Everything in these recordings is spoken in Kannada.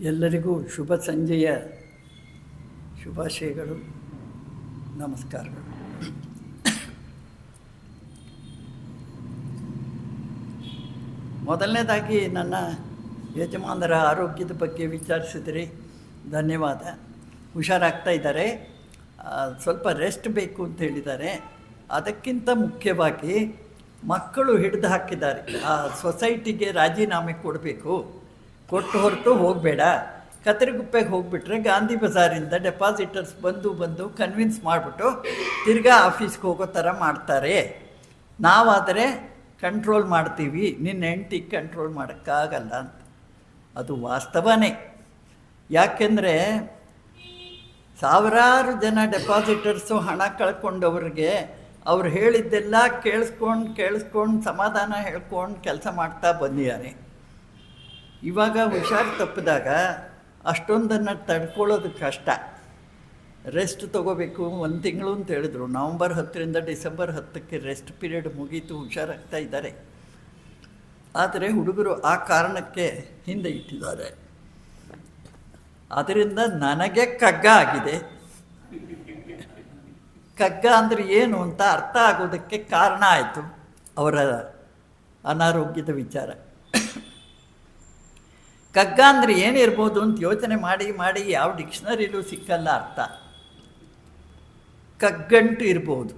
ಎಲ್ಲರಿಗೂ ಶುಭ ಸಂಜೆಯ ಶುಭಾಶಯಗಳು, ನಮಸ್ಕಾರಗಳು. ಮೊದಲನೇದಾಗಿ ನನ್ನ ಯಜಮಾನರ ಆರೋಗ್ಯದ ಬಗ್ಗೆ ವಿಚಾರಿಸಿದ್ರಿ ಧನ್ಯವಾದ. ಹುಷಾರಾಗ್ತಾ ಇದ್ದಾರೆ. ಸ್ವಲ್ಪ ರೆಸ್ಟ್ ಬೇಕು ಅಂತ ಹೇಳಿದ್ದಾರೆ. ಅದಕ್ಕಿಂತ ಮುಖ್ಯವಾಗಿ ಮಕ್ಕಳು ಹಿಡಿದು ಹಾಕಿದ್ದಾರೆ. ಆ, ಸೊಸೈಟಿಗೆ ರಾಜೀನಾಮೆ ಕೊಡಬೇಕು. ಕೊಟ್ಟು ಹೊರತು ಹೋಗಬೇಡ. ಕತ್ತರಿಗುಪ್ಪೆಗೆ ಹೋಗ್ಬಿಟ್ರೆ ಗಾಂಧಿ ಬಜಾರಿಂದ ಡೆಪಾಸಿಟರ್ಸ್ ಬಂದು ಬಂದು ಕನ್ವಿನ್ಸ್ ಮಾಡಿಬಿಟ್ಟು ತಿರ್ಗಾ ಆಫೀಸ್ಗೆ ಹೋಗೋ ಥರ ಮಾಡ್ತಾರೆ. ನಾವಾದರೆ ಕಂಟ್ರೋಲ್ ಮಾಡ್ತೀವಿ. ನಿನ್ನ ಹೆಂಡ್ತಿಗೆ ಕಂಟ್ರೋಲ್ ಮಾಡೋಕ್ಕಾಗಲ್ಲ ಅಂತ. ಅದು ವಾಸ್ತವನೇ. ಯಾಕೆಂದರೆ ಸಾವಿರಾರು ಜನ ಡೆಪಾಸಿಟರ್ಸು ಹಣ ಕಳ್ಕೊಂಡವ್ರಿಗೆ ಅವ್ರು ಹೇಳಿದ್ದೆಲ್ಲ ಕೇಳಿಸ್ಕೊಂಡು ಕೇಳಿಸ್ಕೊಂಡು ಸಮಾಧಾನ ಹೇಳ್ಕೊಂಡು ಕೆಲಸ ಮಾಡ್ತಾ ಬಂದಿದ್ದಾರೆ. ಇವಾಗ ಹುಷಾರು ತಪ್ಪಿದಾಗ ಅಷ್ಟೊಂದನ್ನು ತಡ್ಕೊಳ್ಳೋದು ಕಷ್ಟ. ರೆಸ್ಟ್ ತೊಗೋಬೇಕು, ಒಂದು ತಿಂಗಳು ಅಂತ ಹೇಳಿದ್ರು. ನವಂಬರ್ ಹತ್ತರಿಂದ ಡಿಸೆಂಬರ್ ಹತ್ತಕ್ಕೆ ರೆಸ್ಟ್ ಪೀರಿಯಡ್ ಮುಗೀತು, ಹುಷಾರಾಗ್ತಾ ಇದ್ದಾರೆ. ಆದರೆ ಹುಡುಗರು ಆ ಕಾರಣಕ್ಕೆ ಹಿಂದೆ ಇಟ್ಟಿದ್ದಾರೆ. ಅದರಿಂದ ನನಗೆ ಕಗ್ಗ ಆಗಿದೆ. ಕಗ್ಗ ಅಂದರೆ ಏನು ಅಂತ ಅರ್ಥ ಆಗೋದಕ್ಕೆ ಕಾರಣ ಆಯಿತು. ಅವರ ಅನಾರೋಗ್ಯದ ವಿಚಾರ. ಕಗ್ಗ ಅಂದರೆ ಏನಿರ್ಬೋದು ಅಂತ ಯೋಚನೆ ಮಾಡಿ ಮಾಡಿ ಯಾವ ಡಿಕ್ಷನರಿಲೂ ಸಿಕ್ಕಲ್ಲ ಅರ್ಥ. ಕಗ್ಗಂಟು ಇರ್ಬೋದು.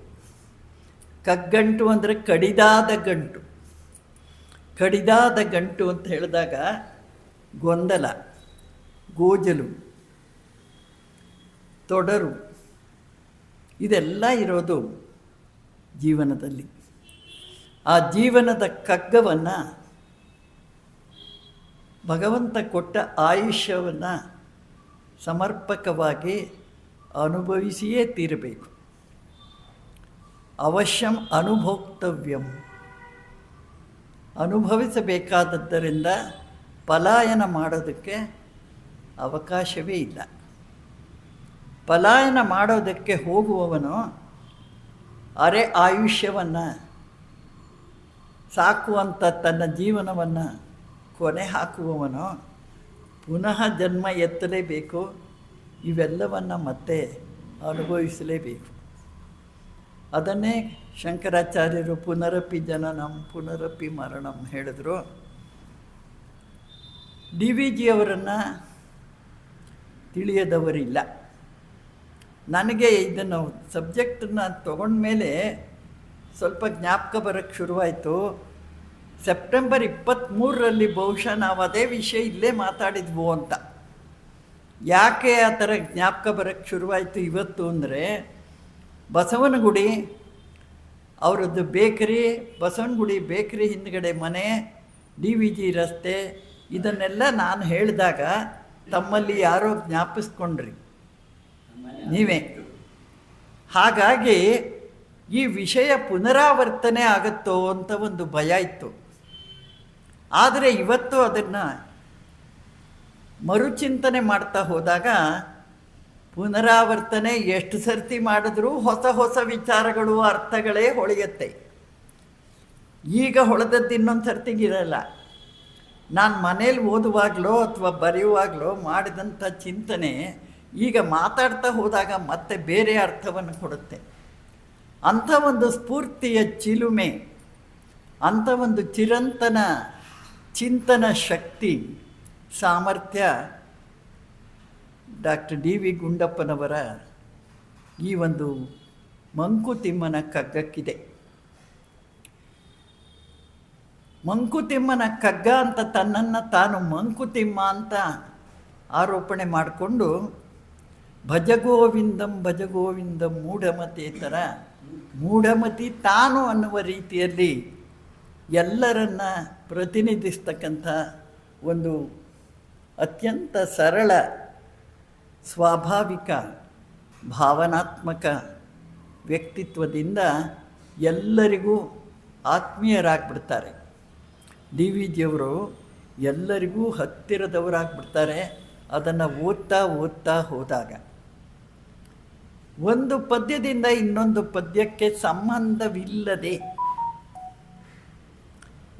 ಕಗ್ಗಂಟು ಅಂದರೆ ಕಡಿದಾದ ಗಂಟು. ಕಡಿದಾದ ಗಂಟು ಅಂತ ಹೇಳಿದಾಗ ಗೊಂದಲ, ಗೋಜಲು, ತೊಡರು, ಇದೆಲ್ಲ ಇರೋದು ಜೀವನದಲ್ಲಿ. ಆ ಜೀವನದ ಕಗ್ಗವನ್ನು ಭಗವಂತ ಕೊಟ್ಟ ಆಯುಷ್ಯವನ್ನು ಸಮರ್ಪಕವಾಗಿ ಅನುಭವಿಸಿಯೇ ತೀರಬೇಕು. ಅವಶ್ಯಂ ಅನುಭೋಕ್ತವ್ಯಂ. ಅನುಭವಿಸಬೇಕಾದದ್ದರಿಂದ ಪಲಾಯನ ಮಾಡೋದಕ್ಕೆ ಅವಕಾಶವೇ ಇಲ್ಲ. ಪಲಾಯನ ಮಾಡೋದಕ್ಕೆ ಹೋಗುವವನು ಅರೆ ಆಯುಷ್ಯವನ್ನು ಸಾಕುವಂಥ ತನ್ನ ಜೀವನವನ್ನು ಕೊನೆ ಹಾಕುವವನು ಪುನಃ ಜನ್ಮ ಎತ್ತಲೇಬೇಕು. ಇವೆಲ್ಲವನ್ನು ಮತ್ತೆ ಅನುಭವಿಸಲೇಬೇಕು. ಅದನ್ನೇ ಶಂಕರಾಚಾರ್ಯರು ಪುನರಪಿ ಜನನಂ, ಪುನರಪಿ ಮರಣಂ ಹೇಳಿದ್ರು. ಡಿ ವಿ ಜಿಯವರನ್ನು ತಿಳಿಯದವರಿಲ್ಲ. ನನಗೆ ಇದನ್ನು ಸಬ್ಜೆಕ್ಟನ್ನು ತಗೊಂಡ್ಮೇಲೆ ಸ್ವಲ್ಪ ಜ್ಞಾಪಕ ಬರೋಕ್ಕೆ ಶುರುವಾಯಿತು. ಸೆಪ್ಟೆಂಬರ್ ಇಪ್ಪತ್ತ್ಮೂರರಲ್ಲಿ ಬಹುಶಃ ನಾವು ಅದೇ ವಿಷಯ ಇಲ್ಲೇ ಮಾತಾಡಿದ್ವು ಅಂತ. ಯಾಕೆ ಆ ಥರ ಜ್ಞಾಪಕ ಬರೋಕ್ಕೆ ಶುರುವಾಯಿತು ಇವತ್ತು ಅಂದರೆ, ಬಸವನಗುಡಿ ಅವರದ್ದು ಬೇಕರಿ, ಬಸವನಗುಡಿ ಬೇಕರಿ ಹಿಂದ್ಗಡೆ ಮನೆ, ಡಿ ವಿ ಜಿ ರಸ್ತೆ, ಇದನ್ನೆಲ್ಲ ನಾನು ಹೇಳಿದಾಗ ತಮ್ಮಲ್ಲಿ ಯಾರೋ ಜ್ಞಾಪಿಸ್ಕೊಂಡ್ರಿ. ನೀವೇ. ಹಾಗಾಗಿ ಈ ವಿಷಯ ಪುನರಾವರ್ತನೆ ಆಗುತ್ತೋ ಅಂತ ಒಂದು ಭಯ ಇತ್ತು. ಆದರೆ ಇವತ್ತು ಅದನ್ನು ಮರುಚಿಂತನೆ ಮಾಡ್ತಾ ಹೋದಾಗ ಪುನರಾವರ್ತನೆ ಎಷ್ಟು ಸರ್ತಿ ಮಾಡಿದ್ರೂ ಹೊಸ ಹೊಸ ವಿಚಾರಗಳು, ಅರ್ಥಗಳೇ ಹೊಳೆಯುತ್ತೆ. ಈಗ ಹೊಳೆದದ್ದು ಇನ್ನೊಂದು ಸರ್ತಿಗಿರಲ್ಲ ನಾನು ಮನೇಲಿ ಓದುವಾಗಲೋ ಅಥವಾ ಬರೆಯುವಾಗಲೋ ಮಾಡಿದಂಥ ಚಿಂತನೆ ಈಗ ಮಾತಾಡ್ತಾ ಹೋದಾಗ ಮತ್ತೆ ಬೇರೆ ಅರ್ಥವನ್ನು ಕೊಡುತ್ತೆ. ಅಂಥ ಒಂದು ಸ್ಫೂರ್ತಿಯ ಚಿಲುಮೆ, ಅಂಥ ಒಂದು ಚಿರಂತನ ಚಿಂತನ ಶಕ್ತಿ ಸಾಮರ್ಥ್ಯ ಡಾಕ್ಟರ್ ಡಿ ವಿ ಗುಂಡಪ್ಪನವರ ಈ ಒಂದು ಮಂಕುತಿಮ್ಮನ ಕಗ್ಗಕ್ಕಿದೆ. ಮಂಕುತಿಮ್ಮನ ಕಗ್ಗ ಅಂತ ತನ್ನನ್ನು ತಾನು ಮಂಕುತಿಮ್ಮ ಅಂತ ಆರೋಪಣೆ ಮಾಡಿಕೊಂಡು ಭಜಗೋವಿಂದಂ ಭಜಗೋವಿಂದಂ ಮೂಢಮತಿ ಥರ ಮೂಢಮತಿ ತಾನು ಅನ್ನುವ ರೀತಿಯಲ್ಲಿ ಎಲ್ಲರನ್ನ ಪ್ರತಿನಿಧಿಸ್ತಕ್ಕಂಥ ಒಂದು ಅತ್ಯಂತ ಸರಳ, ಸ್ವಾಭಾವಿಕ, ಭಾವನಾತ್ಮಕ ವ್ಯಕ್ತಿತ್ವದಿಂದ ಎಲ್ಲರಿಗೂ ಆತ್ಮೀಯರಾಗ್ಬಿಡ್ತಾರೆ. ಡಿ ವಿ ಜಿಯವರು ಎಲ್ಲರಿಗೂ ಹತ್ತಿರದವರಾಗ್ಬಿಡ್ತಾರೆ ಅದನ್ನು ಓದ್ತಾ ಓದ್ತಾ ಹೋದಾಗ. ಒಂದು ಪದ್ಯದಿಂದ ಇನ್ನೊಂದು ಪದ್ಯಕ್ಕೆ ಸಂಬಂಧವಿಲ್ಲದೆ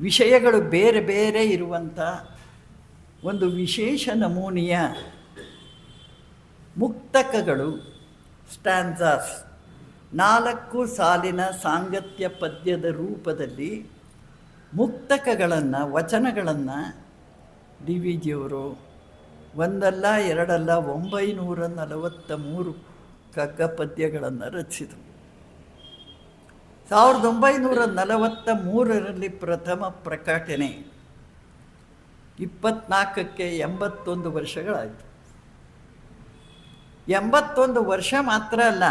ವಿಷಯಗಳು ಬೇರೆ ಬೇರೆ ಇರುವಂಥ ಒಂದು ವಿಶೇಷ ನಮೂನೆಯ ಮುಕ್ತಕಗಳು ಸ್ಟ್ಯಾನ್ಸಾಸ್ ನಾಲ್ಕು ಸಾಲಿನ ಸಾಂಗತ್ಯ ಪದ್ಯದ ರೂಪದಲ್ಲಿ ಮುಕ್ತಕಗಳನ್ನು, ವಚನಗಳನ್ನು ಡಿ ವಿ ಜಿಯವರು ಒಂದಲ್ಲ, ಎರಡಲ್ಲ, ಒಂಬೈನೂರ ನಲವತ್ತ ಮೂರು ಕಗ್ಗ ಪದ್ಯಗಳನ್ನು ರಚಿಸಿದರು. ಸಾವಿರದ ಒಂಬೈನೂರ ನಲವತ್ತ ಮೂರರಲ್ಲಿ ಪ್ರಥಮ ಪ್ರಕಟಣೆ. ಇಪ್ಪತ್ನಾಲ್ಕಕ್ಕೆ ಎಂಬತ್ತೊಂದು ವರ್ಷಗಳಾಯಿತು. ಎಂಬತ್ತೊಂದು ವರ್ಷ ಮಾತ್ರ ಅಲ್ಲ,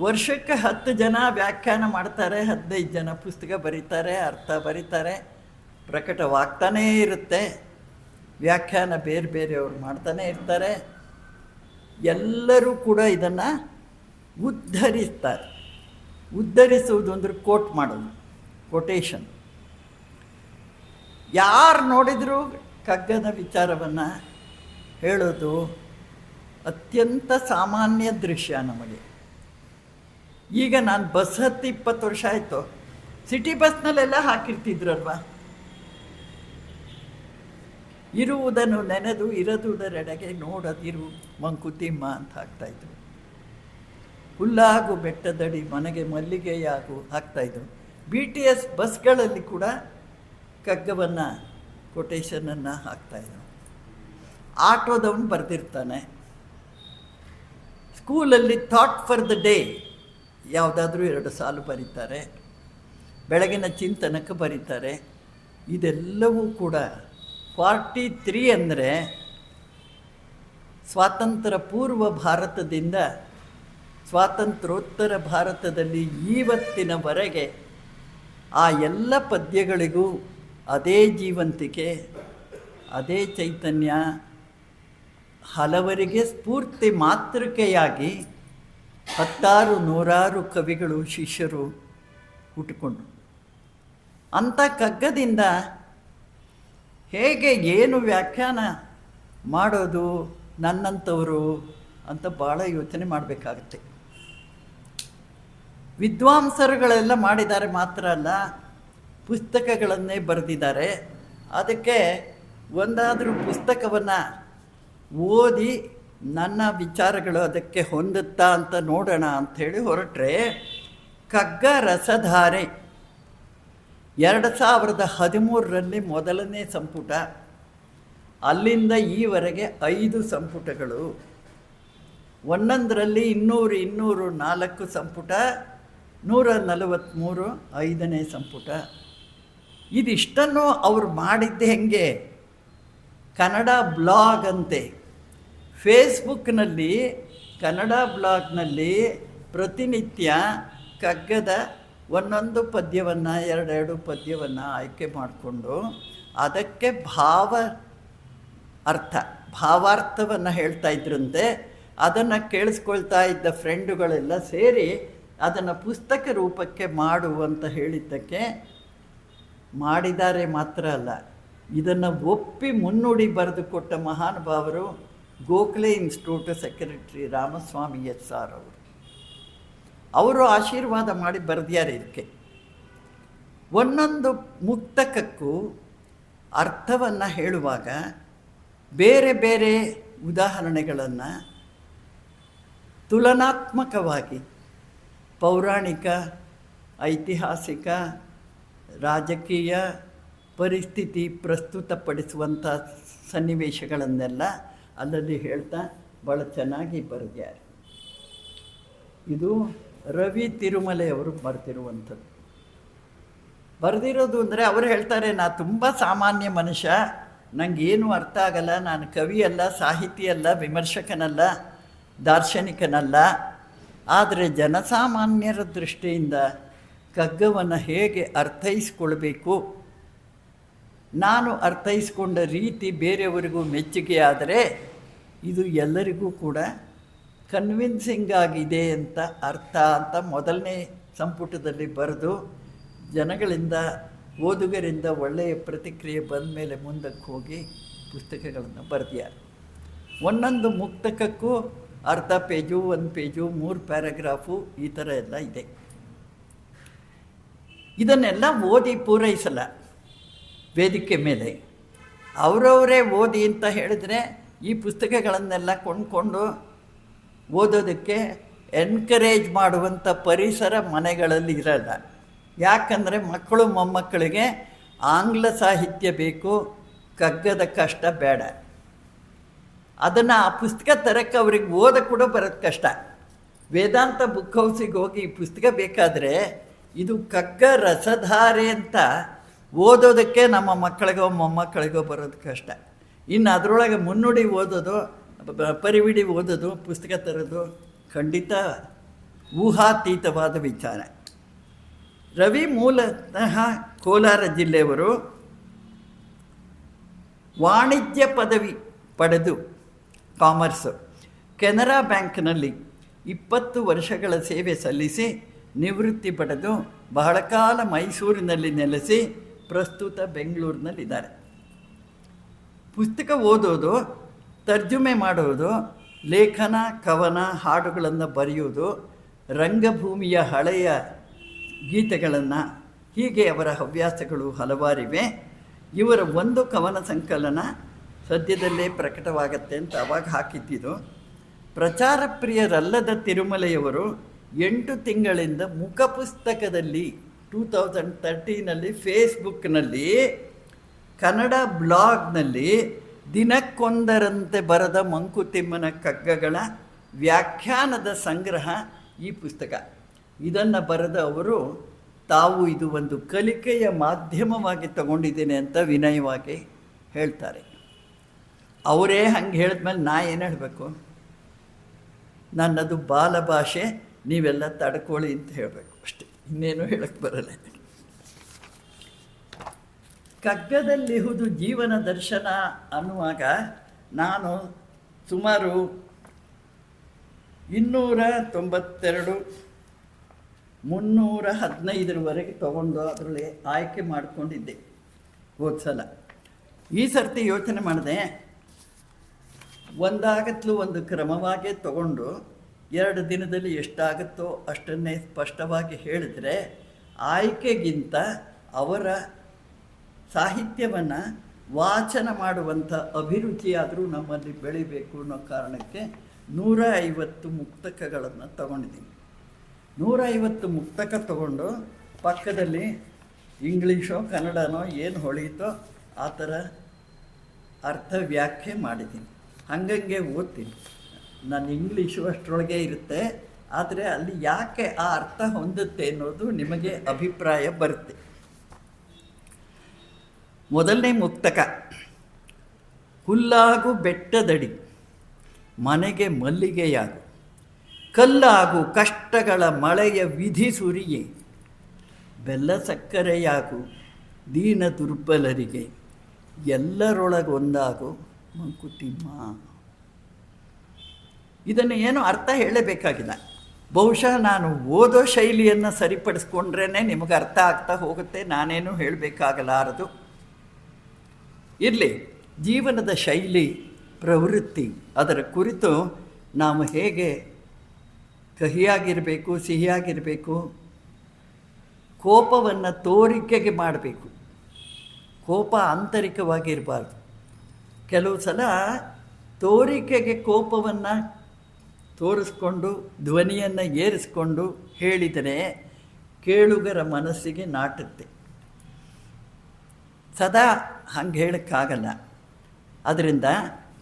ವರ್ಷಕ್ಕೆ ಹತ್ತು ಜನ ವ್ಯಾಖ್ಯಾನ ಮಾಡ್ತಾರೆ, ಹದಿನೈದು ಜನ ಪುಸ್ತಕ ಬರೀತಾರೆ, ಅರ್ಥ ಬರೀತಾರೆ, ಪ್ರಕಟವಾಗ್ತಾನೇ ಇರುತ್ತೆ. ವ್ಯಾಖ್ಯಾನ ಬೇರೆ ಬೇರೆಯವರು ಮಾಡ್ತಾನೆ ಇರ್ತಾರೆ. ಎಲ್ಲರೂ ಕೂಡ ಇದನ್ನು ಉದ್ಧರಿಸ್ತಾರೆ. ಉದ್ಧರಿಸುವುದು ಅಂದರೆ ಕೋಟ್ ಮಾಡೋದು ಕೊಟೇಶನ್ ಯಾರು ನೋಡಿದರೂ ಕಗ್ಗದ ವಿಚಾರವನ್ನು ಹೇಳೋದು ಅತ್ಯಂತ ಸಾಮಾನ್ಯ ದೃಶ್ಯ ನಮಗೆ. ಈಗ ನಾನು ಬಸ್ ಹತ್ತಿ ಇಪ್ಪತ್ತು ವರ್ಷ ಆಯಿತು. ಸಿಟಿ ಬಸ್ನಲ್ಲೆಲ್ಲ ಹಾಕಿರ್ತಿದ್ರಲ್ವ? ಇರುವುದನ್ನು ನೆನೆದು ಇರದುದರೆಡೆಗೆ ನೋಡದಿರು ಮಂಕುತಿಮ್ಮ ಅಂತ ಹಾಕ್ತಾಯಿದ್ರು ಹುಲ್ಲಾಗು ಬೆಟ್ಟದಡಿ ಮನೆಗೆ ಮಲ್ಲಿಗೆಯಾಗು ಹಾಕ್ತಾಯಿದ್ರು. ಬಿ ಟಿ ಎಸ್ ಬಸ್ಗಳಲ್ಲಿ ಕೂಡ ಕಗ್ಗವನ್ನು ಕೊಟೇಶನನ್ನು ಹಾಕ್ತಾಯಿದ್ರು. ಆಟೋದವನು ಬರೆದಿರ್ತಾನೆ. ಸ್ಕೂಲಲ್ಲಿ ಥಾಟ್ ಫಾರ್ ದ ಡೇ ಯಾವುದಾದ್ರೂ ಎರಡು ಸಾಲು ಬರೀತಾರೆ. ಬೆಳಗಿನ ಚಿಂತನಕ್ಕೆ ಬರೀತಾರೆ. ಇದೆಲ್ಲವೂ ಕೂಡ ಫಾರ್ಟಿ ತ್ರೀ ಅಂದರೆ ಸ್ವಾತಂತ್ರ್ಯ ಪೂರ್ವ ಭಾರತದಿಂದ ಸ್ವಾತಂತ್ರ್ಯೋತ್ತರ ಭಾರತದಲ್ಲಿ ಇವತ್ತಿನವರೆಗೆ ಆ ಎಲ್ಲ ಪದ್ಯಗಳಿಗೂ ಅದೇ ಜೀವಂತಿಕೆ, ಅದೇ ಚೈತನ್ಯ, ಹಲವರಿಗೆ ಸ್ಫೂರ್ತಿ ಮಾತೃಕೆಯಾಗಿ ಹತ್ತಾರು ನೂರಾರು ಕವಿಗಳು, ಶಿಷ್ಯರು ಹುಟ್ಟಿಕೊಂಡು ಅಂಥ ಕಗ್ಗದಿಂದ ಹೇಗೆ ಏನು ವ್ಯಾಖ್ಯಾನ ಮಾಡೋದು ನನ್ನಂಥವರು ಅಂತ ಭಾಳ ಯೋಚನೆ ಮಾಡಬೇಕಾಗುತ್ತೆ. ವಿದ್ವಾಂಸರುಗಳೆಲ್ಲ ಮಾಡಿದ್ದಾರೆ ಮಾತ್ರ ಅಲ್ಲ, ಪುಸ್ತಕಗಳನ್ನೇ ಬರೆದಿದ್ದಾರೆ. ಅದಕ್ಕೆ ಒಂದಾದರೂ ಪುಸ್ತಕವನ್ನು ಓದಿ ನನ್ನ ವಿಚಾರಗಳು ಅದಕ್ಕೆ ಹೊಂದುತ್ತಾ ಅಂತ ನೋಡೋಣ ಅಂಥೇಳಿ ಹೊರಟ್ರೆ ಕಗ್ಗ ರಸಧಾರೆ ಎರಡು ಸಾವಿರದ ಹದಿಮೂರರಲ್ಲಿ ಮೊದಲನೇ ಸಂಪುಟ, ಅಲ್ಲಿಂದ ಈವರೆಗೆ ಐದು ಸಂಪುಟಗಳು. ಒಂದೊಂದರಲ್ಲಿ ಇನ್ನೂರು ಇನ್ನೂರು ನಾಲ್ಕು ಸಂಪುಟ, ನೂರ ನಲವತ್ತ್ಮೂರು ಐದನೇ ಸಂಪುಟ. ಇದಿಷ್ಟನ್ನು ಅವ್ರು ಮಾಡಿದ್ದೆ ಹೆಂಗೆ? ಕನ್ನಡ ಬ್ಲಾಗ್ ಅಂತೆ. ಫೇಸ್ಬುಕ್ನಲ್ಲಿ, ಕನ್ನಡ ಬ್ಲಾಗ್ನಲ್ಲಿ ಪ್ರತಿನಿತ್ಯ ಕಗ್ಗದ ಒಂದೊಂದು ಪದ್ಯವನ್ನು, ಎರಡೆರಡು ಪದ್ಯವನ್ನು ಆಯ್ಕೆ ಮಾಡಿಕೊಂಡು ಅದಕ್ಕೆ ಭಾವ ಅರ್ಥ, ಭಾವಾರ್ಥವನ್ನು ಹೇಳ್ತಾ ಇದ್ರಂತೆ. ಅದನ್ನು ಕೇಳಿಸ್ಕೊಳ್ತಾ ಇದ್ದ ಫ್ರೆಂಡುಗಳೆಲ್ಲ ಸೇರಿ ಅದನ್ನು ಪುಸ್ತಕ ರೂಪಕ್ಕೆ ಮಾಡು ಅಂತ ಹೇಳಿದ್ದಕ್ಕೆ ಮಾಡಿದ್ದಾರೆ ಮಾತ್ರ ಅಲ್ಲ. ಇದನ್ನು ಒಪ್ಪಿ ಮುನ್ನುಡಿ ಬರೆದು ಕೊಟ್ಟ ಮಹಾನುಭಾವರು Gokhale institute secretary Ramaswamy S R ಅವರು. ಅವರು ಆಶೀರ್ವಾದ ಮಾಡಿ ಬರೆದಿದ್ದಾರೆ ಇದಕ್ಕೆ. ಒಂದೊಂದು ಮುಕ್ತಕಕ್ಕೂ ಅರ್ಥವನ್ನು ಹೇಳುವಾಗ ಬೇರೆ ಬೇರೆ ಉದಾಹರಣೆಗಳನ್ನು ತುಲನಾತ್ಮಕವಾಗಿ ಪೌರಾಣಿಕ, ಐತಿಹಾಸಿಕ, ರಾಜಕೀಯ ಪರಿಸ್ಥಿತಿ ಪ್ರಸ್ತುತಪಡಿಸುವಂಥ ಸನ್ನಿವೇಶಗಳನ್ನೆಲ್ಲ ಅಲ್ಲಲ್ಲಿ ಹೇಳ್ತಾ ಭಾಳ ಚೆನ್ನಾಗಿ ಬರೆದಿದ್ದಾರೆ ಇದು ರವಿ ತಿರುಮಲೆಯವರು ಬರೆದಿರುವಂಥದ್ದು. ಬರೆದಿರೋದು ಅಂದರೆ ಅವರು ಹೇಳ್ತಾರೆ, ನಾ ತುಂಬ ಸಾಮಾನ್ಯ ಮನುಷ್ಯ ನನಗೇನು ಅರ್ಥ ಆಗಲ್ಲ, ನಾನು ಕವಿಯಲ್ಲ, ಸಾಹಿತಿಯಲ್ಲ, ವಿಮರ್ಶಕನಲ್ಲ ದಾರ್ಶನಿಕನಲ್ಲ, ಆದರೆ ಜನಸಾಮಾನ್ಯರ ದೃಷ್ಟಿಯಿಂದ ಕಗ್ಗವನ್ನು ಹೇಗೆ ಅರ್ಥೈಸ್ಕೊಳ್ಬೇಕು? ನಾನು ಅರ್ಥೈಸ್ಕೊಂಡ ರೀತಿ ಬೇರೆಯವರಿಗೂ ಮೆಚ್ಚುಗೆಯಾದರೆ ಇದು ಎಲ್ಲರಿಗೂ ಕೂಡ ಕನ್ವಿನ್ಸಿಂಗ್ ಆಗಿದೆ ಅಂತ ಅರ್ಥ ಅಂತ ಮೊದಲನೇ ಸಂಪುಟದಲ್ಲಿ ಬರೆದು ಜನಗಳಿಂದ, ಓದುಗರಿಂದ ಒಳ್ಳೆಯ ಪ್ರತಿಕ್ರಿಯೆ ಬಂದ ಮೇಲೆ ಮುಂದಕ್ಕೆ ಹೋಗಿ ಪುಸ್ತಕಗಳನ್ನು ಬರೆದಿದ್ದಾರೆ. ಒಂದೊಂದು ಮುಕ್ತಕಕ್ಕೂ ಅರ್ಧ ಪೇಜು, ಒಂದು ಪೇಜು, ಮೂರು ಪ್ಯಾರಾಗ್ರಾಫು ಈ ಥರ ಎಲ್ಲ ಇದೆ. ಇದನ್ನೆಲ್ಲ ಓದಿ ಪೂರೈಸಲ್ಲ ವೇದಿಕೆ ಮೇಲೆ. ಅವರವರೇ ಓದಿ ಅಂತ ಹೇಳಿದ್ರೆ ಈ ಪುಸ್ತಕಗಳನ್ನೆಲ್ಲ ಕೊಂಡ್ಕೊಂಡು ಓದೋದಕ್ಕೆ ಎನ್ಕರೇಜ್ ಮಾಡುವಂಥ ಪರಿಸರ ಮನೆಗಳಲ್ಲಿ ಇರಲ್ಲ. ಯಾಕಂದರೆ ಮಕ್ಕಳು ಮೊಮ್ಮಕ್ಕಳಿಗೆ ಆಂಗ್ಲ ಸಾಹಿತ್ಯ ಬೇಕು, ಕಗ್ಗದ ಕಷ್ಟ ಬೇಡ. ಅದನ್ನು ಆ ಪುಸ್ತಕ ತರಕ್ಕೆ ಅವ್ರಿಗೆ ಓದ ಕೂಡ ಬರೋದು ಕಷ್ಟ. ವೇದಾಂತ ಬುಕ್ ಹೌಸಿಗೆ ಹೋಗಿ ಈ ಪುಸ್ತಕ ಬೇಕಾದರೆ ಇದು ಕಕ್ಕ ರಸಧಾರೆ ಅಂತ ಓದೋದಕ್ಕೆ ನಮ್ಮ ಮಕ್ಕಳಿಗೋ, ಮೊಮ್ಮಕ್ಕಳಿಗೋ ಬರೋದು ಕಷ್ಟ. ಇನ್ನು ಅದರೊಳಗೆ ಮುನ್ನುಡಿ ಓದೋದು, ಪರಿವಿಡಿ ಓದೋದು, ಪುಸ್ತಕ ತರೋದು ಖಂಡಿತ ಊಹಾತೀತವಾದ ವಿಚಾರ. ರವಿ ಮೂಲತಃ ಕೋಲಾರ ಜಿಲ್ಲೆಯವರು ವಾಣಿಜ್ಯ ಪದವಿ ಪಡೆದು ಕಾಮರ್ಸು. ಕೆನರಾ ಬ್ಯಾಂಕ್ನಲ್ಲಿ ಇಪ್ಪತ್ತು ವರ್ಷಗಳ ಸೇವೆ ಸಲ್ಲಿಸಿ ನಿವೃತ್ತಿ ಪಡೆದು ಬಹಳ ಕಾಲ ಮೈಸೂರಿನಲ್ಲಿ ನೆಲೆಸಿ ಪ್ರಸ್ತುತ ಬೆಂಗಳೂರಿನಲ್ಲಿದ್ದಾರೆ. ಪುಸ್ತಕ ಓದೋದು, ತರ್ಜುಮೆ ಮಾಡೋದು, ಲೇಖನ, ಕವನ, ಹಾಡುಗಳನ್ನು ಬರೆಯೋದು, ರಂಗಭೂಮಿಯ ಹಳೆಯ ಗೀತೆಗಳನ್ನು ಹೀಗೆ ಅವರ ಹವ್ಯಾಸಗಳು ಹಲವಾರಿವೆ. ಇವರ ಒಂದು ಕವನ ಸಂಕಲನ ಸದ್ಯದಲ್ಲೇ ಪ್ರಕಟವಾಗತ್ತೆ ಅಂತ ಅವಾಗ ಹಾಕಿದ್ದಿದ್ದು ಪ್ರಚಾರ ಪ್ರಿಯರಲ್ಲದ ತಿರುಮಲೆಯವರು ಎಂಟು ತಿಂಗಳಿಂದ ಮುಖಪುಸ್ತಕದಲ್ಲಿ ಟೂ ತೌಸಂಡ್ ತರ್ಟೀನಲ್ಲಿ ಫೇಸ್ಬುಕ್ನಲ್ಲಿ, ಕನ್ನಡ ಬ್ಲಾಗ್ನಲ್ಲಿ ದಿನಕ್ಕೊಂದರಂತೆ ಬರೆದ ಮಂಕುತಿಮ್ಮನ ಕಗ್ಗಗಳ ವ್ಯಾಖ್ಯಾನದ ಸಂಗ್ರಹ ಈ ಪುಸ್ತಕ. ಇದನ್ನು ಬರೆದ ಅವರು, ತಾವು ಇದು ಒಂದು ಕಲಿಕೆಯ ಮಾಧ್ಯಮವಾಗಿ ತಗೊಂಡಿದ್ದೇನೆ ಅಂತ ವಿನಯವಾಗಿ ಹೇಳ್ತಾರೆ. ಅವರೇ ಹಂಗೆ ಹೇಳಿದ್ಮೇಲೆ ನಾ ಏನು ಹೇಳಬೇಕು? ನನ್ನದು ಬಾಲ ಭಾಷೆ, ನೀವೆಲ್ಲ ತಡ್ಕೊಳ್ಳಿ ಅಂತ ಹೇಳಬೇಕು ಅಷ್ಟೆ. ಇನ್ನೇನು ಹೇಳಕ್ಕೆ ಬರಲ್ಲ. ಕಗ್ಗದಲ್ಲಿಹುದು ಜೀವನ ದರ್ಶನ ಅನ್ನುವಾಗ ನಾನು ಸುಮಾರು ಇನ್ನೂರ ತೊಂಬತ್ತೆರಡು, ಮುನ್ನೂರ ಹದಿನೈದರವರೆಗೆ ತೊಗೊಂಡು ಅದರಲ್ಲಿ ಆಯ್ಕೆ ಮಾಡಿಕೊಂಡಿದ್ದೆ ಹೋದ ಸಲ ಈ ಸರ್ತಿ ಯೋಚನೆ ಮಾಡಿದೆ ಒಂದಾಗತ್ಲು ಒಂದು ಕ್ರಮವಾಗಿ ತಗೊಂಡು ಎರಡು ದಿನದಲ್ಲಿ ಎಷ್ಟಾಗುತ್ತೋ ಅಷ್ಟನ್ನೇ ಸ್ಪಷ್ಟವಾಗಿ ಹೇಳಿದರೆ ಆಯ್ಕೆಗಿಂತ ಅವರ ಸಾಹಿತ್ಯವನ್ನು ವಾಚನ ಮಾಡುವಂಥ ಅಭಿರುಚಿಯಾದರೂ ನಮ್ಮಲ್ಲಿ ಬೆಳಿಬೇಕು ಅನ್ನೋ ಕಾರಣಕ್ಕೆ ನೂರ ಐವತ್ತು ಮುಕ್ತಕಗಳನ್ನು ತಗೊಂಡಿದ್ದೀನಿ. ನೂರ ಐವತ್ತು ಮುಕ್ತಕ ತಗೊಂಡು ಪಕ್ಕದಲ್ಲಿ ಇಂಗ್ಲೀಷೋ, ಕನ್ನಡನೋ, ಏನು ಹೊಳೆಯಿತೋ ಆ ಥರ ಅರ್ಥ ವ್ಯಾಖ್ಯೆ ಮಾಡಿದ್ದೀನಿ. ಹಂಗಂಗೆ ಓದ್ತೀನಿ. ನನ್ನ ಇಂಗ್ಲೀಷು ಅಷ್ಟರೊಳಗೆ ಇರುತ್ತೆ, ಆದರೆ ಅಲ್ಲಿ ಯಾಕೆ ಆ ಅರ್ಥ ಹೊಂದುತ್ತೆ ಅನ್ನೋದು ನಿಮಗೆ ಅಭಿಪ್ರಾಯ ಬರುತ್ತೆ. ಮೊದಲನೇ ಮುಕ್ತಕ, ಹುಲ್ಲಾಗು ಬೆಟ್ಟದಡಿ, ಮನೆಗೆ ಮಲ್ಲಿಗೆಯಾಗು, ಕಲ್ಲಾಗು ಕಷ್ಟಗಳ ಮಳೆಯ ವಿಧಿ ಸುರಿಯೇ, ಬೆಲ್ಲ ಸಕ್ಕರೆಯಾಗು, ದೀನ ದುರ್ಬಲರಿಗೆ ಎಲ್ಲರೊಳಗೊಂದಾಗು ಮಂಕುತಿಮ್ಮ. ಇದನ್ನು ಏನು ಅರ್ಥ ಹೇಳಬೇಕಾಗಿಲ್ಲ. ಬಹುಶಃ ನಾನು ಓದೋ ಶೈಲಿಯನ್ನು ಸರಿಪಡಿಸ್ಕೊಂಡ್ರೇ ನಿಮಗೆ ಅರ್ಥ ಆಗ್ತಾ ಹೋಗುತ್ತೆ, ನಾನೇನು ಹೇಳಬೇಕಾಗಲಾರದು. ಇರಲಿ, ಜೀವನದ ಶೈಲಿ, ಪ್ರವೃತ್ತಿ, ಅದರ ಕುರಿತು ನಾವು ಹೇಗೆ ಕಹಿಯಾಗಿರಬೇಕು, ಸಿಹಿಯಾಗಿರಬೇಕು, ಕೋಪವನ್ನು ತೋರಿಕೆಗೆ ಮಾಡಬೇಕು. ಕೋಪ ಆಂತರಿಕವಾಗಿರಬಾರ್ದು. ಕೆಲವು ಸಲ ತೋರಿಕೆಗೆ ಕೋಪವನ್ನು ತೋರಿಸ್ಕೊಂಡು, ಧ್ವನಿಯನ್ನು ಏರಿಸ್ಕೊಂಡು ಹೇಳಿದರೆ ಕೇಳುಗರ ಮನಸ್ಸಿಗೆ ನಾಟುತ್ತೆ. ಸದಾ ಹಂಗೆ ಹೇಳೋಕ್ಕಾಗಲ್ಲ. ಅದರಿಂದ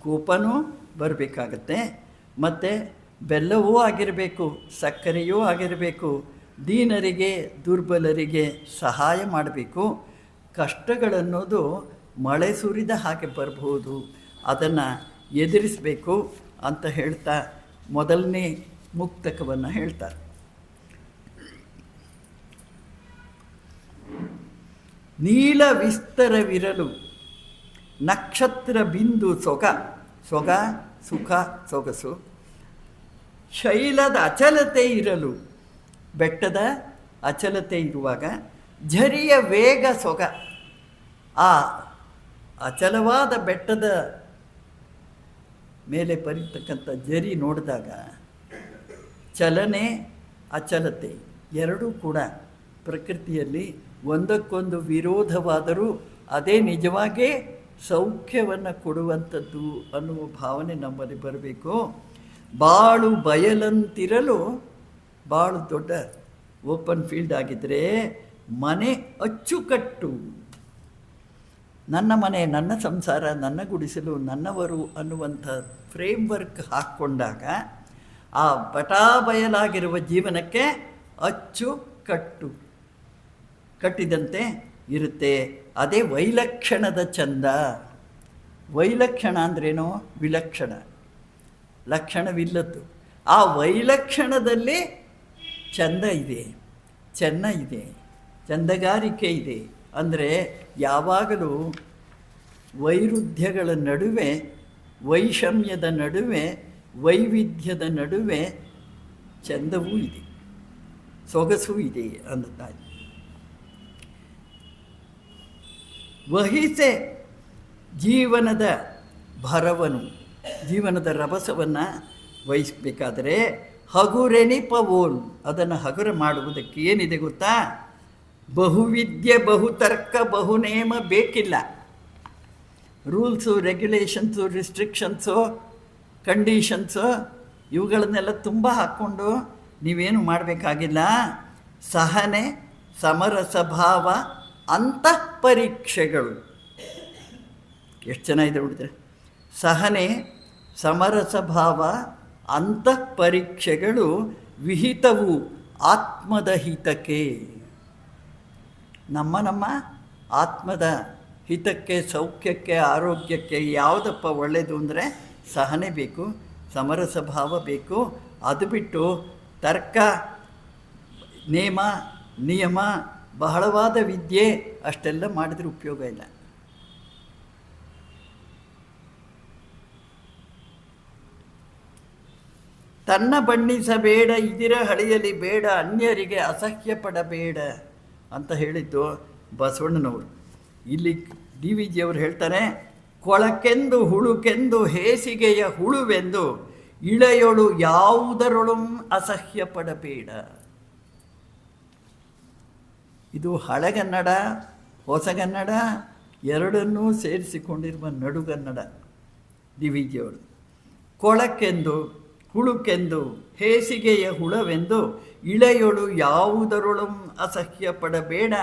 ಕೋಪನೂ ಬರಬೇಕಾಗತ್ತೆ. ಮತ್ತು ಬೆಲ್ಲವೂ ಆಗಿರಬೇಕು, ಸಕ್ಕರೆಯೂ ಆಗಿರಬೇಕು, ದೀನರಿಗೆ, ದುರ್ಬಲರಿಗೆ ಸಹಾಯ ಮಾಡಬೇಕು. ಕಷ್ಟಗಳನ್ನೋದು ಮಳೆ ಸುರಿದ ಹಾಗೆ ಬರಬಹುದು, ಅದನ್ನು ಎದುರಿಸಬೇಕು ಅಂತ ಹೇಳ್ತಾ ಮೊದಲನೇ ಮುಕ್ತಕವನ್ನು ಹೇಳ್ತಾರೆ. ನೀಲ ವಿಸ್ತರವಿರಲು ನಕ್ಷತ್ರ ಬಿಂದು ಸೊಗ ಸೊಗ, ಸುಖ, ಸೊಗಸು. ಶೈಲದ ಅಚಲತೆ ಇರಲು ಬೆಟ್ಟದ ಅಚಲತೆ ಇರುವಾಗ ಝರಿಯ ವೇಗ ಸೊಗ, ಆ ಅಚಲವಾದ ಬೆಟ್ಟದ ಮೇಲೆ ಬರೀತಕ್ಕಂಥ ಜರಿ ನೋಡಿದಾಗ ಚಲನೆ, ಅಚಲತೆ ಎರಡೂ ಕೂಡ ಪ್ರಕೃತಿಯಲ್ಲಿ ಒಂದಕ್ಕೊಂದು ವಿರೋಧವಾದರೂ ಅದೇ ನಿಜವಾಗೇ ಸೌಖ್ಯವನ್ನು ಕೊಡುವಂಥದ್ದು ಅನ್ನುವ ಭಾವನೆ ನಮ್ಮಲ್ಲಿ ಬರಬೇಕು. ಬಾಳು ಬಯಲಂತಿರಲು ಬಾಳು ದೊಡ್ಡ ಓಪನ್ ಫೀಲ್ಡ್ ಆಗಿದ್ದರೆ ಮನೆ ಅಚ್ಚುಕಟ್ಟು. ನನ್ನ ಮನೆ, ನನ್ನ ಸಂಸಾರ, ನನ್ನ ಗುಡಿಸಲು, ನನ್ನವರು ಅನ್ನುವಂಥ ಫ್ರೇಮ್ವರ್ಕ್ ಹಾಕ್ಕೊಂಡಾಗ ಆ ಬಟಾಬಯಲಾಗಿರುವ ಜೀವನಕ್ಕೆ ಅಚ್ಚು ಕಟ್ಟು ಕಟ್ಟಿದಂತೆ ಇರುತ್ತೆ. ಅದೇ ವೈಲಕ್ಷಣದ ಚಂದ. ವೈಲಕ್ಷಣ ಅಂದ್ರೇನು? ವಿಲಕ್ಷಣ. ಲಕ್ಷಣವಿಲ್ಲದ್ದು. ಆ ವೈಲಕ್ಷಣದಲ್ಲಿ ಚಂದ ಇದೆ. ಚೆನ್ನ ಇದೆ. ಚಂದಗಾರಿಕೆ ಇದೆ. ಅಂದರೆ ಯಾವಾಗಲೂ ವೈರುಧ್ಯಗಳ ನಡುವೆ, ವೈಷಮ್ಯದ ನಡುವೆ, ವೈವಿಧ್ಯದ ನಡುವೆ ಚಂದವೂ ಇದೆ, ಸೊಗಸೂ ಇದೆ ಅನ್ನುತ್ತಾರೆ. ವಹಿಸೆ ಜೀವನದ ಭರವನು, ಜೀವನದ ರಭಸವನ್ನು ವಹಿಸಬೇಕಾದರೆ ಹಗುರೆನಿಪವೋಲ್ ಅದನ್ನು ಹಗುರ ಮಾಡುವುದಕ್ಕೆ ಏನಿದೆ ಗೊತ್ತಾ? ಬಹುವಿದ್ಯೆ, ಬಹುತರ್ಕ, ಬಹುನೇಮ ಬೇಕಿಲ್ಲ. ರೂಲ್ಸು, ರೆಗ್ಯುಲೇಷನ್ಸು, ರಿಸ್ಟ್ರಿಕ್ಷನ್ಸು, ಕಂಡೀಷನ್ಸು, ಇವುಗಳನ್ನೆಲ್ಲ ತುಂಬ ಹಾಕ್ಕೊಂಡು ನೀವೇನು ಮಾಡಬೇಕಾಗಿಲ್ಲ. ಸಹನೆ, ಸಮರಸ ಭಾವ ಸಮರಸಭಾವ ಅಂತಃಪರೀಕ್ಷೆಗಳು. ಎಷ್ಟು ಚೆನ್ನಾಗಿದೆ ನೋಡಿದ್ರೆ ಸಹನೆ, ಸಮರಸ ಭಾವ ಸಮರಸಭಾವ ಅಂತಃಪರೀಕ್ಷೆಗಳು ವಿಹಿತವು ಆತ್ಮದ ಹಿತಕ್ಕೆ. ನಮ್ಮ ನಮ್ಮ ಆತ್ಮದ ಹಿತಕ್ಕೆ, ಸೌಖ್ಯಕ್ಕೆ, ಆರೋಗ್ಯಕ್ಕೆ ಯಾವುದಪ್ಪ ಒಳ್ಳೆಯದು ಅಂದರೆ ಸಹನೆ ಬೇಕು, ಸಮರಸ ಭಾವ ಬೇಕು. ಅದು ಬಿಟ್ಟು ತರ್ಕ, ನೇಮ, ನಿಯಮ, ಬಹಳವಾದ ವಿದ್ಯೆ ಅಷ್ಟೆಲ್ಲ ಮಾಡಿದ್ರೆ ಉಪಯೋಗ ಇಲ್ಲ. ತನ್ನ ಬಣ್ಣಿಸಬೇಡ, ಇದಿರ ಹಳಿಯಲಿ ಬೇಡ, ಅನ್ಯರಿಗೆ ಅಸಹ್ಯ ಪಡಬೇಡ ಅಂತ ಹೇಳಿದ್ದು ಬಸವಣ್ಣನವರು. ಇಲ್ಲಿ ಡಿ ವಿ ಜಿಯವರು ಹೇಳ್ತಾರೆ, ಕೊಳಕೆಂದು ಹುಳುಕೆಂದು ಹೇಸಿಗೆಯ ಹುಳುವೆಂದು ಇಳೆಯೊಳು ಯಾವುದರೊಳು ಅಸಹ್ಯ ಪಡಬೇಡ ಇದು ಹಳೆಗನ್ನಡ ಹೊಸಗನ್ನಡ ಎರಡನ್ನೂ ಸೇರಿಸಿಕೊಂಡಿರುವ ನಡುಗನ್ನಡ ಡಿ ವಿ ಜಿಯವರು ಕೊಳಕೆಂದು ಹುಳುಕೆಂದು, ಹೇಸಿಗೆಯ ಹುಳವೆಂದು ಇಳೆಯೊಳು ಯಾವುದರೊಳು ಅಸಹ್ಯ ಪಡಬೇಡ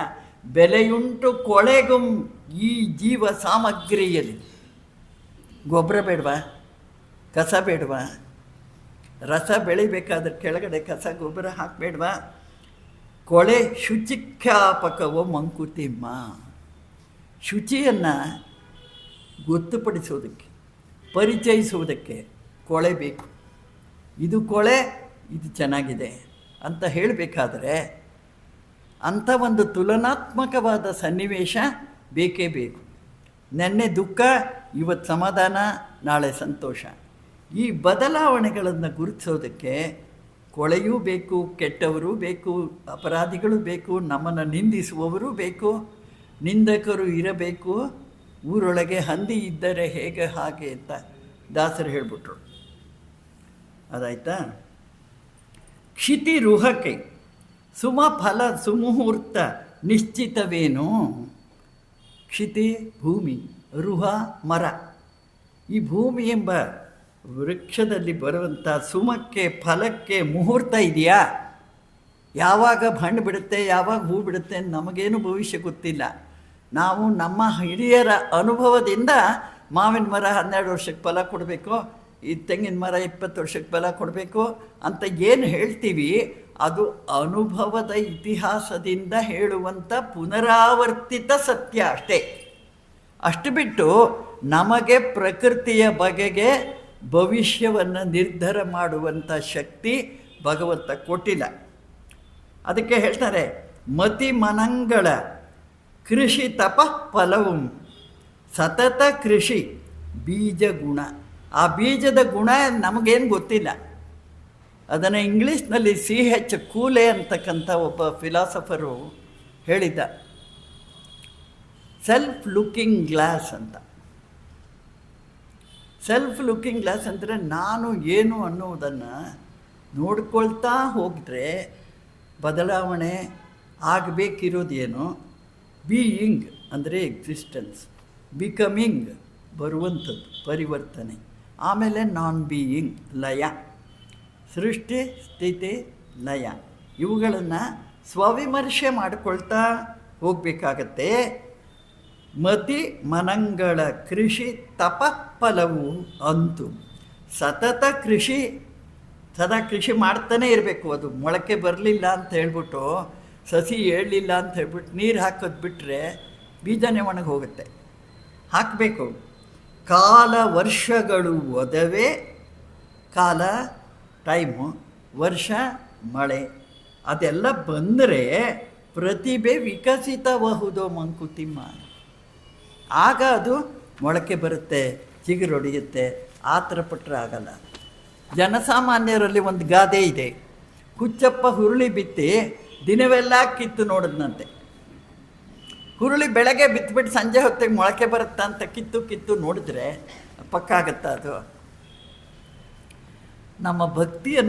ಬೆಲೆಯುಂಟು ಕೊಳೆಗುಂ ಈ ಜೀವ ಸಾಮಗ್ರಿಯಲ್ಲಿ. ಗೊಬ್ಬರ ಬೇಡವಾ? ಕಸ ಬೇಡವಾ? ರಸ ಬೆಳಿಬೇಕಾದ್ರೆ ಕೆಳಗಡೆ ಕಸ ಗೊಬ್ಬರ ಹಾಕಬೇಡವಾ? ಕೊಳೆ ಶುಚಿಖ್ಯಾಪಕವೋ ಮಂಕುತಿಮ್ಮ. ಶುಚಿಯನ್ನು ಗೊತ್ತುಪಡಿಸೋದಕ್ಕೆ, ಪರಿಚಯಿಸುವುದಕ್ಕೆ ಕೊಳೆ ಬೇಕು. ಇದು ಕೊಳೆ, ಇದು ಚೆನ್ನಾಗಿದೆ ಅಂತ ಹೇಳಬೇಕಾದ್ರೆ ಅಂಥ ಒಂದು ತುಲನಾತ್ಮಕವಾದ ಸನ್ನಿವೇಶ ಬೇಕೇ ಬೇಕು. ನೆನ್ನೆ ದುಃಖ, ಇವತ್ತು ಸಮಾಧಾನ, ನಾಳೆ ಸಂತೋಷ. ಈ ಬದಲಾವಣೆಗಳನ್ನು ಗುರುತಿಸೋದಕ್ಕೆ ಕೊಳೆಯೂ ಬೇಕು, ಕೆಟ್ಟವರು ಬೇಕು, ಅಪರಾಧಿಗಳು ಬೇಕು, ನಮ್ಮನ್ನು ನಿಂದಿಸುವವರು ಬೇಕು, ನಿಂದಕರು ಇರಬೇಕು, ಊರೊಳಗೆ ಹಂದಿ ಇದ್ದರೆ ಹೇಗೆ ಹಾಗೆ ಅಂತ ದಾಸರು ಹೇಳಿಬಿಟ್ರು. ಅದಾಯ್ತಾ? ಸುಮ ಫಲ ಸುಮುಹೂರ್ತ ನಿಶ್ಚಿತವೇನು? ಕ್ಷಿತಿ ಭೂಮಿ ರುಹ, ಮರ. ಈ ಭೂಮಿ ಎಂಬ ವೃಕ್ಷದಲ್ಲಿ ಬರುವಂಥ ಸುಮಕ್ಕೆ, ಫಲಕ್ಕೆ ಮುಹೂರ್ತ ಇದೆಯಾ? ಯಾವಾಗ ಹಣ್ಣು ಬಿಡುತ್ತೆ, ಯಾವಾಗ ಹೂ ಬಿಡುತ್ತೆ ನಮಗೇನು ಭವಿಷ್ಯ ಗೊತ್ತಿಲ್ಲ. ನಾವು ನಮ್ಮ ಹಿರಿಯರ ಅನುಭವದಿಂದ ಮಾವಿನ ಮರ ಹನ್ನೆರಡು ವರ್ಷಕ್ಕೆ ಫಲ ಕೊಡಬೇಕು? ಈ ತೆಂಗಿನ ಮರ ಇಪ್ಪತ್ತು ವರ್ಷಕ್ಕೆ ಬಲ ಕೊಡಬೇಕು ಅಂತ ಏನು ಹೇಳ್ತೀವಿ, ಅದು ಅನುಭವದ ಇತಿಹಾಸದಿಂದ ಹೇಳುವಂಥ ಪುನರಾವರ್ತಿತ ಸತ್ಯ ಅಷ್ಟೇ. ಅಷ್ಟು ಬಿಟ್ಟು ನಮಗೆ ಪ್ರಕೃತಿಯ ಬಗೆಗೆ ಭವಿಷ್ಯವನ್ನು ನಿರ್ಧಾರ ಮಾಡುವಂಥ ಶಕ್ತಿ ಭಗವಂತ ಕೊಟ್ಟಿಲ್ಲ. ಅದಕ್ಕೆ ಹೇಳ್ತಾರೆ, ಮತಿ ಮನಂಗಳ ಕೃಷಿ ತಪ ಫಲವು, ಸತತ ಕೃಷಿ ಬೀಜ ಗುಣ ಆ ಬೀಜದ ಗುಣ ನಮಗೇನು ಗೊತ್ತಿಲ್ಲ. ಅದನ್ನು ಇಂಗ್ಲೀಷ್ನಲ್ಲಿ ಸಿ ಹೆಚ್ ಕೂಲೆ ಅಂತಕ್ಕಂಥ ಒಬ್ಬ ಫಿಲಾಸಫರು ಹೇಳಿದ್ದ. ಸೆಲ್ಫ್ ಲುಕಿಂಗ್ ಗ್ಲಾಸ್ ಅಂತ. ಸೆಲ್ಫ್ ಲುಕಿಂಗ್ ಗ್ಲಾಸ್ ಅಂದರೆ ನಾನು ಏನು ಅನ್ನುವುದನ್ನು ನೋಡ್ಕೊಳ್ತಾ ಹೋಗಿದ್ರೆ ಬದಲಾವಣೆ ಆಗಬೇಕಿರೋದೇನು? ಬೀಯಿಂಗ್ ಅಂದರೆ ಎಕ್ಸಿಸ್ಟೆನ್ಸ್ ಬಿಕಮಿಂಗ್ ಬರುವಂಥದ್ದು, ಪರಿವರ್ತನೆ. ಆಮೇಲೆ ನಾನ್ ಬೀಯಿಂಗ್ ಲಯ. ಸೃಷ್ಟಿ, ಸ್ಥಿತಿ, ಲಯ. ಇವುಗಳನ್ನು ಸ್ವವಿಮರ್ಶೆ ಮಾಡಿಕೊಳ್ತಾ ಹೋಗಬೇಕಾಗತ್ತೆ. ಮತಿ ಮನಂಗಳ ಕೃಷಿ ತಪಫಲವು ಅಂತು. ಸತತ ಕೃಷಿ, ಸದಾ ಕೃಷಿ ಮಾಡ್ತಾನೆ ಇರಬೇಕು ಅದು. ಮೊಳಕೆ ಬರಲಿಲ್ಲ ಅಂತ ಹೇಳ್ಬಿಟ್ಟು, ಸಸಿ ಹೇಳಲಿಲ್ಲ ಅಂತ ಹೇಳ್ಬಿಟ್ಟು ನೀರು ಹಾಕೋದು ಬಿಟ್ಟರೆ ಬೀಜನೇ ಒಣಗಿ ಹೋಗುತ್ತೆ. ಹಾಕಬೇಕು. ಕಾಲ ವರ್ಷಗಳು ಒದವೆ ಕಾಲ ಟೈಮು ವರ್ಷ, ಮಳೆ. ಅದೆಲ್ಲ ಬಂದರೆ ಪ್ರತಿಭೆ ವಿಕಸಿತಬಹುದು ಮಂಕುತಿಮ್ಮ. ಆಗ ಅದು ಮೊಳಕೆ ಬರುತ್ತೆ ಚಿಗುರೊಡೆಯುತ್ತೆ ಆ ಥರ ಪಟ್ಟರೆ ಆಗಲ್ಲ. ಜನಸಾಮಾನ್ಯರಲ್ಲಿ ಒಂದು ಗಾದೆ ಇದೆ. ಹುಚ್ಚಪ್ಪ ಹುರುಳಿ ಬಿತ್ತಿ ದಿನವೆಲ್ಲ ಕಿತ್ತು ನೋಡಿದ್ನಂತೆ. ಹುರುಳಿ ಬೆಳಗ್ಗೆ ಬಿತ್ಬಿಟ್ಟು ಸಂಜೆ ಹೊತ್ತಿಗೆ ಮೊಳಕೆ ಬರುತ್ತಾ ಅಂತ ಕಿತ್ತು ಕಿತ್ತು ನೋಡಿದ್ರೆ ಪಕ್ಕ ಆಗುತ್ತಾ ಅದು? ನಮ್ಮ ಭಕ್ತಿಯನ್ನು